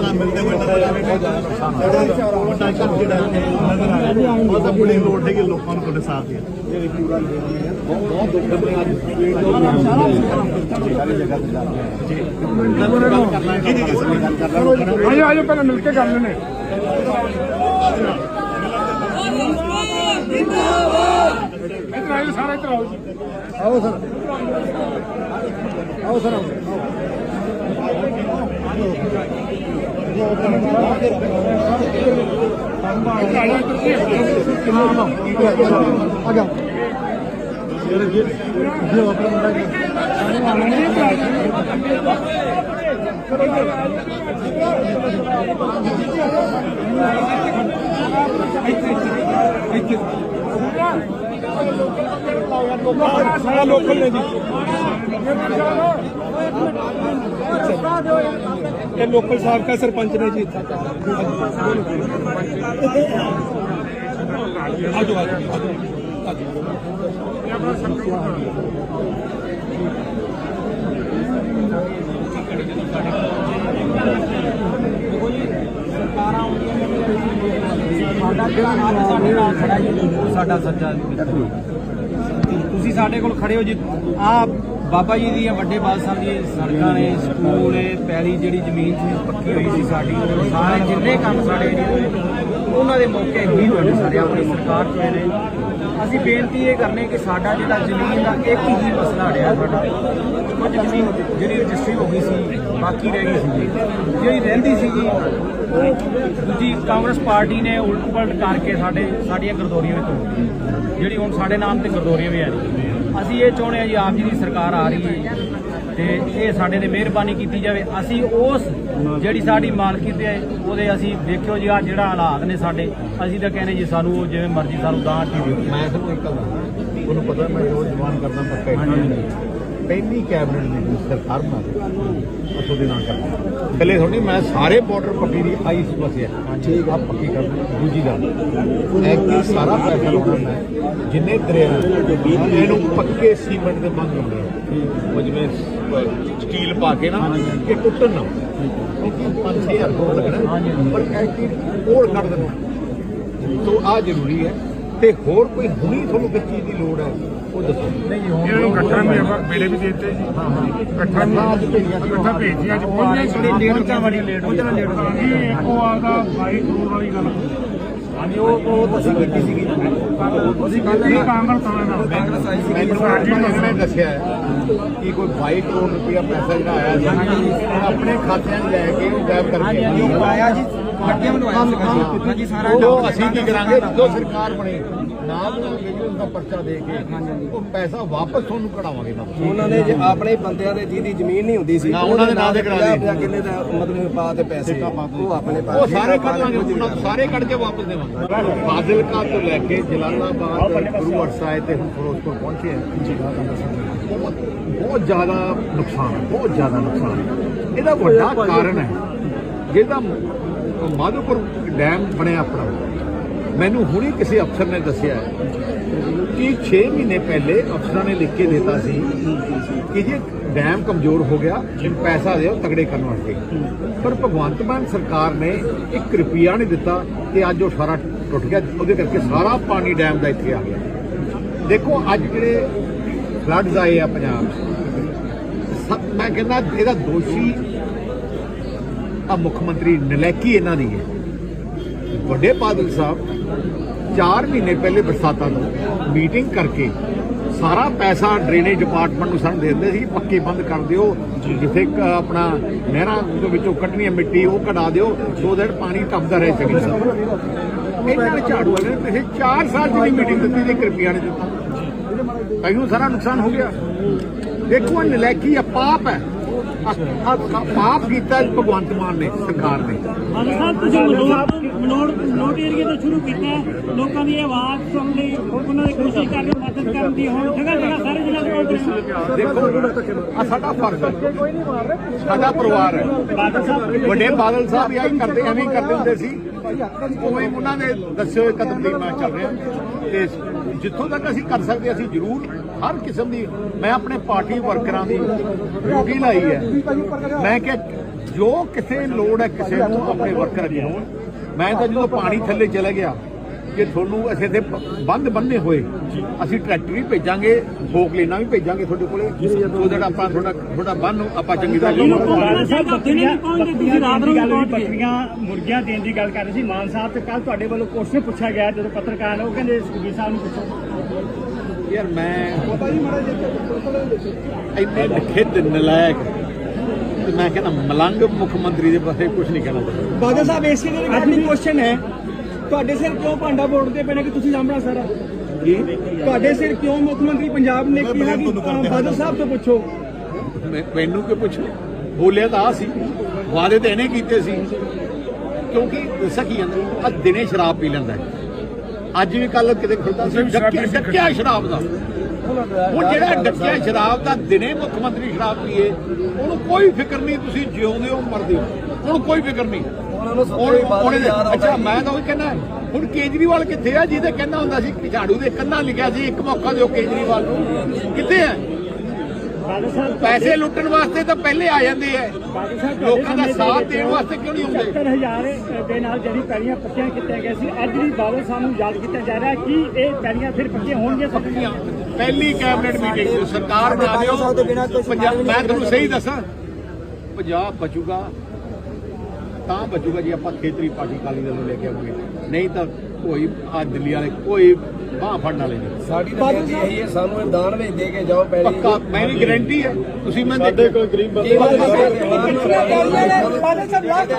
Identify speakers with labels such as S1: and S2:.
S1: ਨਾ ਮਿਲਦੇ ਹੋਏ ਨਜ਼ਰ ਆ ਜਿਹੜਾ ਵੱਡਾ ਘਰ ਜਿਹੜਾ ਇੱਥੇ ਨਜ਼ਰ ਆ ਰਿਹਾ ਉਹ ਤਾਂ ਬੜੀ ਲੋੜ ਹੈਗੀ ਲੋਕਾਂ ਨੂੰ ਤੁਹਾਡੇ ਸਾਥ ਦੀ ਜਿਹੜੀ ਬਹੁਤ ਦੁੱਖ ਸਾਰੀ। ਜਗ੍ਹਾ ਤੇ ਜਾ ਰਹੇ ਜੀ ਗੱਲ ਜੀ
S2: ਆਜੋ ਆਜੋ ਪਹਿਲਾਂ ਮਿਲ ਕੇ ਕਰ ਲੈਣੇ ਇੱਧਰ ਆਜੋ ਸਾਰਾ ਇੱਧਰ ਆਓ ਜੀ
S1: ਆਓ ਸਰ। ਆਓ। ਸਰ
S2: ਇੱਧਰ ਆਜੋ ਇੱਧਰ
S1: ਆ ਜਾ ਜੋ ਆਪਣਾ ਮੁੰਡਾ
S2: ਸਾਰਾ ਲੋਕਲ ਨੇ ਜੀ ਇਹ ਲੋਕਲ ਸਾਬਕਾ ਸਰਪੰਚ ਨੇ ਜੀ ਆਜੋ
S3: ਸਾਡਾ ਜਿਹੜਾ ਨਾਲ ਸਾਡੇ ਨਾਲ ਖੜਾ ਜੀ ਉਹ ਸਾਡਾ ਸੱਚਾ ਤੁਸੀਂ ਸਾਡੇ ਕੋਲ ਖੜੇ ਹੋ ਜੀ। ਆ ਬਾਬਾ ਜੀ ਦੀਆਂ ਵੱਡੇ ਬਾਦਸ਼ਾਹ ਸਾਹਿਬ ਦੀ ਸੜਕਾਂ ਨੇ, ਸਕੂਲ ਨੇ, ਪੈਲੀ ਜਿਹੜੀ ਜ਼ਮੀਨ ਸੀ, ਪੱਕੀ ਹੋਈ ਸੀ ਸਾਡੀ ਸਾਰੇ ਜਿੰਨੇ ਕੰਮ ਸਾਡੇ ਨੇ ਉਹਨਾਂ ਦੇ ਮੌਕੇ ਹੀ ਹੋਏ ਨੇ ਸਾਰੇ, ਆਪਣੀ ਸਰਕਾਰ ਚ ਹੋਏ ਨੇ ਅਸੀਂ ਬੇਨਤੀ ਇਹ ਕਰਨੇ ਕਿ ਸਾਡਾ ਜਿਹੜਾ ਜ਼ਮੀਨ ਦਾ ਇੱਕ ਹੀ ਮਸਲਾ ਰਿਹਾ ਸਾਡਾ, ਕੁਝ ਜ਼ਮੀਨ ਜਿਹੜੀ ਰਜਿਸਟਰੀ ਹੋ ਗਈ ਸੀ, ਬਾਕੀ ਰਹਿ ਗਈ ਸੀ। ਜਿਹੜੀ ਰਹਿੰਦੀ ਸੀਗੀ ਦੂਜੀ ਕਾਂਗਰਸ ਪਾਰਟੀ ਨੇ ਉਲਟ ਪਲਟ ਕਰਕੇ ਸਾਡੇ, ਸਾਡੀਆਂ ਗਰਦੋਰੀਆਂ ਵਿੱਚ ਜਿਹੜੀ ਹੁਣ ਸਾਡੇ ਨਾਮ ਤੇ ਗਰਦੋਰੀਆਂ ਵੀ ਆ ਜੀ ਅਸੀਂ ਇਹ ਚਾਹੁੰਦੇ ਹਾਂ ਜੀ, ਆਪ ਜੀ ਦੀ ਸਰਕਾਰ ਆ ਰਹੀ ਹੈ ਤੇ ਇਹ ਸਾਡੇ ਤੇ ਮਿਹਰਬਾਨੀ ਕੀਤੀ ਜਾਵੇ। ਅਸੀਂ ਉਸ ਜਿਹੜੀ ਸਾਡੀ ਮਾਲਕੀ ਤੇ ਉਹਦੇ ਅਸੀਂ ਦੇਖਿਓ ਜੀ ਆ ਜਿਹੜਾ ਹਾਲਾਤ ਨੇ ਸਾਡੇ, ਅਸੀਂ ਤਾਂ ਕਹਿੰਦੇ ਜੀ, ਸਾਨੂੰ ਉਹ ਜਿਵੇਂ ਮਰਜ਼ੀ ਸਾਨੂੰ ਦਾਨ ਦੀ ਦਿਓ।
S1: ਮੈਂ ਤੁਹਾਨੂੰ ਇੱਕ ਗੱਲ ਦੱਸਦਾ ਪਤਾ ਮੈਂ ਜੋ ਜਵਾਨ ਕਰਦਾ, ਪੱਕਾ ਇੱਕ ਪਹਿਲੀ ਕੈਬਨਿਟ ਮੀਟਿੰਗ ਸਰਕਾਰ ਦੇ ਅਸੋ ਦੇ ਨਾਲ ਕਰਨਾ। ਪਹਿਲੇ ਥੋੜੀ ਮੈਂ ਸਾਰੇ ਬਾਰਡਰ ਪੱਕੀ ਦੀ ਆਈ ਸਮੱਸਿਆ ਠੀਕ ਆ ਪੱਕੀ ਕਰ ਦੂਜੀ ਗੱਲ ਇੱਕ ਹੀ ਸਾਰਾ ਪੈਸਾ ਲਾਉਣਾ ਮੈਂ ਜਿੰਨੇ ਦਰਿਆ ਇਹਨੂੰ ਪੱਕੇ ਸੀਮੈਂਟ ਦੇ ਬੰਦ ਹੁੰਦੇ ਆ। ਉਹ ਜਿਵੇਂ ਸਟੀਲ ਪਾ ਕੇ ਨਾ ਕਿ ਟੁੱਟਣ ਨਾ। ਕਿਉਂਕਿ 5000 ਕੋਲ ਲੱਗਣਾ। ਪਰ ਐਕਟੀ ਕੋਲ ਕੱਢ ਦੇਣਾ। ਸੋ ਆ ਜ਼ਰੂਰੀ ਹੈ ਤੇ ਹੋਰ ਕੋਈ ਹੁਣੀ ਤੁਹਾਨੂੰ ਕਿਸ ਚੀਜ਼ ਦੀ ਲੋੜ ਹੈ ਉਹ ਦੱਸੋ।
S3: ਨਹੀਂ ਹੁਣ
S2: ਇਹਨਾਂ ਨੂੰ ਵੀ ਆਪਾਂ ਵੇਲੇ ਵੀ ਦਿੱਤੇ ਜੀ। ਗੱਠਾਂ ਵੀ ਗੱਠਾਂ ਭੇਜੀਆਂ ਅੱਜ ਪਹੁੰਚੀਆਂ
S3: ਥੋੜੀ ਲੇਟ ਤਾਂ ਬੜੀ ਲੇਟ ਹੋ ਜਾਣਾ ਲੇਟ ਹੋ ਜਾਣਾ।
S2: ਇਹ ਉਹ ਆਦਾ 22 ਕਰੋੜ ਵਾਲੀ ਗੱਲ
S3: ਹਾਂਜੀ ਉਹ ਉਹ ਤੁਸੀਂ ਕੀਤੀ ਸੀਗੀ ਤੁਸੀਂ
S2: ਇਹ ਕਾਂਗਰਸ ਵਾਲਾ ਨਾ
S3: ਕਾਂਗਰਸ ਆਈ ਸੀ
S1: ਮੈਨੂੰ ਨੇ ਦੱਸਿਆ ਹੈ ਕਿ ਕੋਈ 22 ਕਰੋੜ ਰੁਪਇਆ ਪੈਸਾ ਜਿਹੜਾ ਆਇਆ ਸੀ ਆਪਣੇ ਖਾਤਿਆਂ 'ਚ ਲੈ ਕੇ ਉਹ ਗਾਇਬ
S3: ਹਾਂਜੀ ਉਹ
S1: ਕਰਕੇ
S3: ਆਇਆ ਜੀ। ਅੱਗੇ ਬਣਵਾਇਆ ਸੀਗਾ ਜੀ ਹਾਂਜੀ ਸਾਰਾ
S1: ਉਹ ਅਸੀਂ ਕੀ ਕਰਾਂਗੇ? ਜਦੋਂ ਸਰਕਾਰ ਬਣੇ ਨਾਲ ਵਿਜੀਲੈਂਸ ਦਾ ਪਰਚਾ ਦੇ ਕੇ ਉਹ ਪੈਸਾ ਵਾਪਸ ਤੁਹਾਨੂੰ ਕਢਾਵਾਂਗੇ ਨਾ
S4: ਉਹਨਾਂ ਨੇ ਜੇ ਆਪਣੇ ਬੰਦਿਆਂ ਦੇ ਜਿਹਦੀ ਜ਼ਮੀਨ ਨਹੀਂ ਹੁੰਦੀ ਸੀ
S1: ਨਾ, ਉਹਨਾਂ ਦੇ ਨਾਂ ਤੇ ਕਰਾ ਦੇ।
S4: 50 ਕਿੱਲੇ ਦਾ ਮਤਲਬ ਪਾ ਤੇ ਪੈਸੇ ਉਹ ਆਪਣੇ ਪਾ
S1: ਉਹ ਸਾਰੇ ਕੱਢ ਲਾਂਗੇ ਉਹਨਾਂ ਨੂੰ ਸਾਰੇ ਕੱਢ ਕੇ ਵਾਪਸ ਦੇਵਾਂਗੇ। ਫਾਜ਼ਿਲਕਾ ਤੋਂ ਲੈ ਕੇ ਜਲਾਲਾਬਾਦ ਗੁਰੂ ਸਾਹਿਬ ਤੇ ਹੁਣ ਫਿਰੋਜ਼ਪੁਰ ਪਹੁੰਚੇ ਬਹੁਤ ਬਹੁਤ ਜ਼ਿਆਦਾ ਨੁਕਸਾਨ ਹੈ ਬਹੁਤ ਜ਼ਿਆਦਾ ਨੁਕਸਾਨ ਹੈ। ਇਹਦਾ ਵੱਡਾ ਕਾਰਨ ਹੈ ਜਿਹਦਾ ਮਾਧੋਪੁਰ ਡੈਮ ਬਣਿਆ ਆਪਣਾ। ਮੈਨੂੰ ਹੁਣੀ ਕਿਸੇ ਅਫਸਰ ਨੇ ਦੱਸਿਆ ਕਿ 6 ਮਹੀਨੇ ਪਹਿਲੇ ਅਫਸਰਾਂ ਨੇ ਲਿਖ ਕੇ ਦਿੱਤਾ ਸੀ ਕਿ ਜੇ ਡੈਮ ਕਮਜ਼ੋਰ ਹੋ ਗਿਆ ਇਹਨੂੰ ਪੈਸਾ ਦਿਓ ਤਗੜੇ ਕਰਨ ਵਾਸਤੇ। ਪਰ ਭਗਵੰਤ ਮਾਨ ਸਰਕਾਰ ਨੇ 1 ਰੁਪਿਆ ਨਹੀਂ ਦਿੱਤਾ ਤੇ ਅੱਜ ਉਹ ਸਾਰਾ ਟੁੱਟ ਗਿਆ। ਉਹਦੇ ਕਰਕੇ ਸਾਰਾ ਪਾਣੀ ਡੈਮ ਦਾ ਇੱਥੇ ਆ ਗਿਆ। ਦੇਖੋ, ਅੱਜ ਜਿਹੜੇ ਫਲੱਡਸ ਆਏ ਆ ਪੰਜਾਬ 'ਚ ਸ- ਮੈਂ ਕਹਿੰਦਾ ਇਹਦਾ ਦੋਸ਼ੀ ਆ ਮੁੱਖ ਮੰਤਰੀ ਨਲੈਕੀ ਇਹਨਾਂ ਦੀ ਹੈ। ਵੱਡੇ ਬਾਦਲ ਸਾਹਿਬ 4 ਮਹੀਨੇ ਪਹਿਲੇ ਬਰਸਾਤਾਂ ਤੋਂ ਮੀਟਿੰਗ ਕਰਕੇ ਸਾਰਾ ਪੈਸਾ ਡਰੇਨੇਜ ਡਿਪਾਰਟਮੈਂਟ ਨੂੰ ਸਾਨੂੰ ਦੇ ਦਿੰਦੇ ਸੀ ਪੱਕੇ ਬੰਦ ਕਰ ਦਿਓ ਜਿੱਥੇ ਆਪਣਾ ਨਹਿਰਾਂ ਦੇ ਵਿੱਚੋਂ ਕੱਢਣੀ ਹੈ ਮਿੱਟੀ ਉਹ ਕਢਾ ਦਿਓ ਸੋ ਦੈਟ ਪਾਣੀ ਟੱਪਦਾ ਰਹੇ ਤਰ੍ਹਾਂ। ਇਹਨਾਂ ਨੇ ਝਾੜੂ ਵਾਲੇ ਨੇ ਪਿਛਲੇ 4 ਸਾਲ ਦੀ ਮੀਟਿੰਗ ਦਿੱਤੀ ਤੇ 1 ਰੁਪਿਆ ਨਹੀਂ ਦਿੱਤਾ ਕਈਆਂ ਸਾਰਾ ਨੁਕਸਾਨ ਹੋ ਗਿਆ। ਦੇਖੋ ਇਹ ਨਲੈਕੀ ਆ ਪਾਪ ਹੈ। ਪਾਪ ਕੀਤਾ ਭਗਵੰਤ ਮਾਨ ਨੇ ਸਰਕਾਰ ਨੇ।
S5: ਮਾਨ ਸਾਹਿਬ ਤੁਸੀਂ ਮਨੋਟ ਮਨੋਟ ਮਨੋਟ ਏਰੀਆ ਤੋਂ ਸ਼ੁਰੂ ਕੀਤਾ। ਹੈ। ਲੋਕਾਂ ਦੀ ਆਵਾਜ਼ ਸੁਣਨ ਲਈ ਉਹਨਾਂ ਦੀ ਕੋਸ਼ਿਸ਼ ਕਰ ਰਹੇ ਹੋ ਮਦਦ ਕਰਨ ਦੀ ਹੁਣ ਜਗ੍ਹਾ ਜਗ੍ਹਾ ਸਾਰੇ ਜ਼ਿਲ੍ਹਿਆਂ ਦੇ ਪਹੁੰਚ ਰਹੇ ਹੋ
S1: ਦੇਖੋ ਆ ਸਾਡਾ ਫਰਜ਼ ਹੈ। ਸਾਡਾ ਪਰਿਵਾਰ ਹੈ। ਵੱਡੇ ਬਾਦਲ ਸਾਹਿਬ ਇਹ ਕਰਦੇ ਐਵੇਂ ਹੀ ਕਰਦੇ ਹੁੰਦੇ ਸੀ। ਉਵੇਂ ਉਹਨਾਂ ਨੇ ਦੱਸਿਓ ਹੋਏ ਕਦਮ ਦੀ ਮੈਂ ਚੱਲ ਰਿਹਾ। ਤੇ ਜਿੱਥੋਂ ਤੱਕ ਅਸੀਂ ਕਰ ਸਕਦੇ ਅਸੀਂ ਜ਼ਰੂਰ ਹਰ ਕਿਸਮ ਦੀ, ਮੈਂ ਆਪਣੇ ਪਾਰਟੀ ਵਰਕਰਾਂ ਦੀ ਡਿਊਟੀ ਲਾਈ ਹੈ। ਮੈਂ ਕਿ ਜੋ ਕਿਸੇ ਲੋੜ ਹੈ, ਕਿਸੇ ਨੂੰ ਆਪਣੇ ਵਰਕਰ ਅੱਗੇ ਹੋਣ ਮੈਂ ਤਾਂ ਜਦੋਂ ਪਾਣੀ ਥੱਲੇ ਚਲਾ ਗਿਆ ਕਿ ਤੁਹਾਨੂੰ ਅਸੀਂ ਤੇ ਬੰਦ ਬੰਨੇ ਹੋਏ ਅਸੀਂ ਟਰੈਕਟਰ ਵੀ ਭੇਜਾਂਗੇ ਫੋਕ ਲੈਣਾ ਵੀ ਭੇਜਾਂਗੇ ਤੁਹਾਡੇ ਕੋਲੇ that ਆਪਾਂ ਤੁਹਾਡਾ ਤੁਹਾਡਾ ਬੰਨ ਆਪਾਂ ਚੰਗੀ ਤਰ੍ਹਾਂ
S5: ਬਾਦਲ ਸਾਹਿਬ ਬੱਕਰੀਆਂ ਤੁਸੀਂ ਰਾਤ ਨੂੰ
S6: ਗੱਲ ਹੋਈ
S5: ਪਹੁੰਚ ਗਏ।
S6: ਬੱਕਰੀਆਂ ਮੁਰਗੀਆਂ ਦੇਣ ਦੀ ਗੱਲ ਕਰ ਰਹੇ ਸੀ। ਮਾਨ ਸਾਹਿਬ ਤੇ ਕੱਲ ਤੁਹਾਡੇ ਵੱਲੋਂ ਕੁਐਸਚਨ ਪੁੱਛਿਆ ਗਿਆ ਜਦੋਂ ਪੱਤਰਕਾਰ ਉਹ ਕਹਿੰਦੇ ਸੁਖਬੀਰ ਸਾਹਿਬ ਨੂੰ ਪੁੱਛੋ।
S1: ਯਾਰ ਮੈਂ ਇੰਨੇ ਨਿਖਿੱਧ ਨਲਾਇਕ ਤੇ ਮੈਂ ਕਹਿੰਦਾ ਮਲੰਗ ਮੁੱਖ ਮੰਤਰੀ ਦੇ ਬਾਰੇ ਕੁਝ ਨਹੀਂ ਕਹਿਣਾ
S6: ਬਾਦਲ ਸਾਹਿਬ ਇਸੇ ਦੇ ਰਿਗਾਰਡਿੰਗ ਕੁਐਸਚਨ ਹੈ। ਤੁਹਾਡੇ ਸਿਰ ਕਿਉਂ ਭਾਂਡਾ ਬੋੜਦੇ ਪਏ ਨੇ ਕਿ ਤੁਸੀਂ ਸਾਹਮਣਾ ਸਾਰਾ?
S1: ਕੀ?
S6: ਤੁਹਾਡੇ ਸਿਰ ਕਿਉਂ ਮੁੱਖ ਮੰਤਰੀ ਪੰਜਾਬ ਨੇ ਕਿਹਾ ਕਿ ਬਾਦਲ ਸਾਹਿਬ ਤੋਂ ਪੁੱਛੋ?
S1: ਮੈਨੂੰ ਕਿ ਪੁੱਛ ਬੋਲਿਆ ਤਾਂ ਆ ਸੀ। ਵਾਅਦੇ ਤਾਂ ਇਹਨੇ ਕੀਤੇ ਸੀ। ਕਿਉਂਕਿ ਦੱਸਾਂ ਕੀ ਜਾਂਦਾ? ਆ ਦਿਨੇ ਸ਼ਰਾਬ ਪੀ ਲੈਂਦਾ ਅੱਜ ਵੀ ਕੱਲ ਕਿਤੇ ਖੁੱਲਦਾ ਸੀ। ਡੱਕਿਆ ਡੱਕਿਆ ਸ਼ਰਾਬ ਦਾ। ਉਹ ਜਿਹੜਾ ਡੱਕਿਆ ਸ਼ਰਾਬ ਦਾ ਦਿਨੇ ਮੁੱਖ ਮੰਤਰੀ ਸ਼ਰਾਬ ਪੀਏ ਉਹਨੂੰ ਕੋਈ ਫਿਕਰ ਨਹੀਂ ਤੁਸੀਂ ਜਿਉਂਦੇ ਹੋ ਮਰਦੇ ਹੋ। ਉਹਨੂੰ ਕੋਈ ਫਿਕਰ ਨਹੀਂ।
S4: ਉਹਨਾਂ ਨੂੰ ਯਾਦ
S1: ਅੱਛਾ ਮੈਂ ਤਾਂ ਉਹ ਕਹਿੰਦਾ ਹੁਣ ਕੇਜਰੀਵਾਲ ਕਿੱਥੇ ਆ? ਜਿਹਦੇ ਕਹਿੰਦਾ ਹੁੰਦਾ ਸੀ ਝਾੜੂ ਦੇ ਕੰਨਾਂ ਲਿਖਿਆ ਸੀ ਇੱਕ ਮੌਕਾ ਦਿਓ ਕੇਜਰੀਵਾਲ ਨੂੰ। ਕਿੱਥੇ
S6: ਸਾਹਿਬ
S1: ਪੈਸੇ ਲੁੱਟਣ ਵਾਸਤੇ ਤਾਂ ਪਹਿਲੇ ਆ ਜਾਂਦੇ ਐ ਲੋਕਾਂ ਦਾ ਸਾਥ ਦੇਣ ਵਾਸਤੇ ਕਿਉਂ ਨਹੀਂ ਆਉਂਦੇ?
S6: 70000 ਦੇ ਨਾਲ ਜਿਹੜੀ ਪੈੜੀਆਂ ਪੱਕੀਆਂ ਕੀਤੀਆਂ ਗਈਆਂ ਸੀ ਅੱਜ ਵੀ ਬਾਦਲ ਸਾਹਿਬ ਨੂੰ ਯਾਦ ਕੀਤਾ ਜਾ ਰਿਹਾ ਕਿ ਇਹ ਪੈੜੀਆਂ ਫਿਰ ਪੱਕੀਆਂ ਹੋਣਗੀਆਂ ਦੀਆਂ
S1: ਪਹਿਲੀ ਕੈਬਨਿਟ ਮੀਟਿੰਗ ਸਰਕਾਰ ਬਣਾ ਦਿਓ। ਪੰਜਾਬ ਮੈਂ ਤੁਹਾਨੂੰ ਸਹੀ ਦੱਸਾਂ। ਪੰਜਾਬ ਬਚੂਗਾ। ਤਾਂ ਬਚੂਗਾ ਜੇ ਆਪਾਂ ਖੇਤਰੀ ਪਾਰਟੀ ਕਾਲੀ ਦਲ ਨੂੰ ਲੈ ਕੇ ਆਵਾਂਗੇ। ਨਹੀਂ ਤਾਂ ਕੋਈ ਆ ਦਿੱਲੀ ਵਾਲੇ ਕੋਈ ਬਾਹ ਫੜਨ ਵਾਲੇ ਨਹੀਂ।
S4: ਸਾਡੀ ਤਾਂ ਬੇਨਤੀ ਇਹੀ ਹੈ ਸਾਨੂੰ ਇਹ ਦਾਨ ਵਿੱਚ ਦੇ ਕੇ ਜਾਓ ਪਹਿਲੀ
S1: ਪੱਕਾ ਮੇਰੀ ਗਾਰੰਟੀ ਹੈ। ਤੁਸੀਂ ਮੈਂ ਸਾਡੇ ਕੋਈ ਗਰੀਬ
S4: ਬਾਦਲ ਸਾਹਿਬ ਲਾਸਟ